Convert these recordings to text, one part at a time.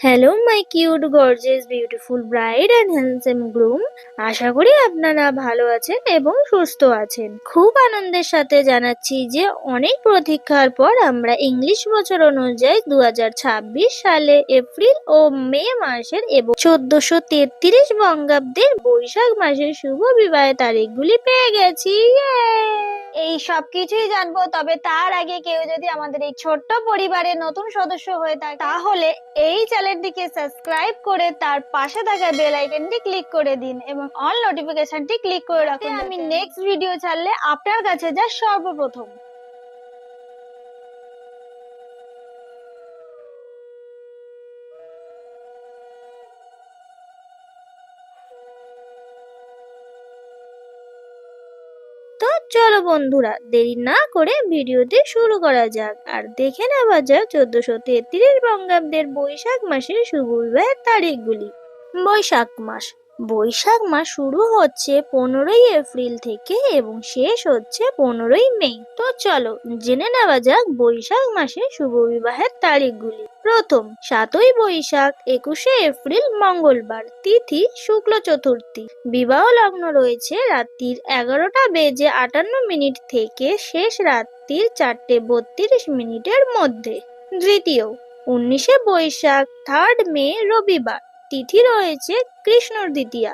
Hello my cute gorgeous beautiful bride and handsome groom আশা করি আপনারা ভালো আছেন এবং সুস্থ আছেন। খুব আনন্দের সাথে জানাচ্ছি যে অনেক প্রতীক্ষার পর আমরা ইংলিশ বছর অনুযায়ী দু হাজার ছাব্বিশ সালে এপ্রিল ও মে মাসের এবং চোদ্দশো তেত্রিশ বঙ্গাব্দের বৈশাখ মাসের শুভ বিবাহের তারিখগুলি পেয়ে গেছি! এই সব কিছুই জানব। তবে তার আগে কেউ যদি আমাদের এই ছোট্ট পরিবারের নতুন সদস্য হয়ে থাকে তাহলে এই চ্যানেলটিকে সাবস্ক্রাইব করে তার পাশে থাকা বেল আইকনটি ক্লিক করে দিন এবং অল নোটিফিকেশনটি ক্লিক করে রাখুন। আমি নেক্সট ভিডিও ছাড়লে আপনার কাছে যা সর্বপ্রথম তো চলো বন্ধুরা, দেরি না করে ভিডিওতে শুরু করা যাক। আর দেখে নেওয়া যাক চোদ্দশো তেত্রিশ বঙ্গাব্দের বৈশাখ মাসের শুভ বিবাহের তারিখগুলি। বৈশাখ মাস বৈশাখ মাস শুরু হচ্ছে পনেরোই এপ্রিল থেকে এবং শেষ হচ্ছে পনেরোই মে। তো চলো, জেনে নেওয়া যাক বৈশাখ মাসে শুভ বিবাহের তারিখগুলি। প্রথম, সাতই বৈশাখ, একুশে এপ্রিল, মঙ্গলবার। তিথি, শুক্ল চতুর্থী। বিবাহ লগ্ন রয়েছে রাত্রির এগারোটা বেজে আটান্ন মিনিট থেকে শেষ রাত্রির চারটে বত্রিশ মিনিটের মধ্যে। দ্বিতীয়, উনিশে বৈশাখ থার্ড মে, রবিবার। তিথি রয়েছে কৃষ্ণ দ্বিতীয়া।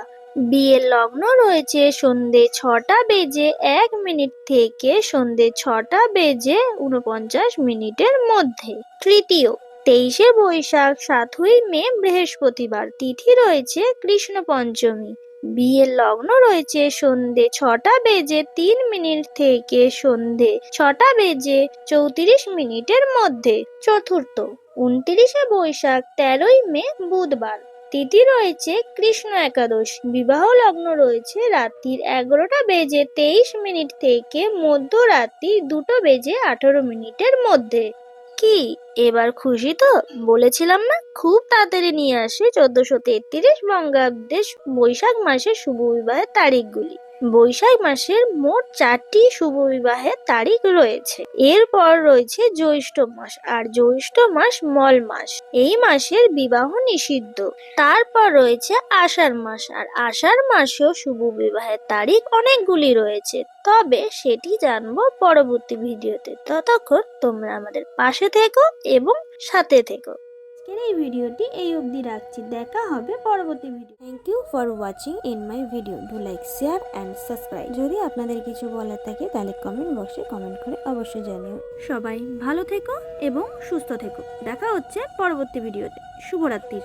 বিয়ের লগ্ন রয়েছে সন্ধে ছটা বেজে এক মিনিট থেকে সন্ধে ছটা বেজে উনপঞ্চাশ মিনিটের মধ্যে। তৃতীয়, তেইশে বৈশাখ, সাতই মে, বৃহস্পতিবার তিথি রয়েছে কৃষ্ণ পঞ্চমী। বিয়ের লগ্ন রয়েছে সন্ধে ছটা বেজে তিন মিনিট থেকে সন্ধে ছটা বেজে চৌত্রিশ মিনিটের মধ্যে। চতুর্থ, উনত্রিশে বৈশাখ, তেরোই মে, বুধবার। তিথি রয়েছে কৃষ্ণ একাদশ। বিবাহ লগ্ন রয়েছে রাত্রির এগারোটা বেজে তেইশ মিনিট থেকে মধ্যরাত্রি দুটো বেজে আঠারো মিনিটের মধ্যে। কি? এবার খুশি তো? বলেছিলাম না? খুব তাড়াতাড়ি নিয়ে আসে চোদ্দশো তেত্রিশ বঙ্গাব্দে বৈশাখ মাসের শুভ বিবাহের তারিখগুলি। বৈশাখ মাসের মোট চারটি শুভ বিবাহের তারিখ রয়েছে। এরপর রয়েছে জ্যৈষ্ঠ মাস আর জ্যৈষ্ঠ মাস মল মাস। এই মাসের বিবাহ নিষিদ্ধ। তারপর রয়েছে আষাঢ় মাস আর আষাঢ় মাসেও শুভ বিবাহের তারিখ অনেকগুলি রয়েছে। তবে সেটি জানব পরবর্তী ভিডিওতে। ততক্ষণ তোমরা আমাদের পাশে থেকো এবং সাথে থেকো। আজকের এই ভিডিওটি এই অবধি রাখছি। দেখা হবে পরবর্তী video. Thank you for watching in my video do like share and subscribe যদি আপনাদের কিছু বলার থাকে, তাহলে কমেন্ট বক্সে কমেন্ট করে অবশ্যই জানিও। সবাই ভালো থেকো এবং সুস্থ থেকো। দেখা হচ্ছে পরবর্তী ভিডিওতে। শুভরাত্রির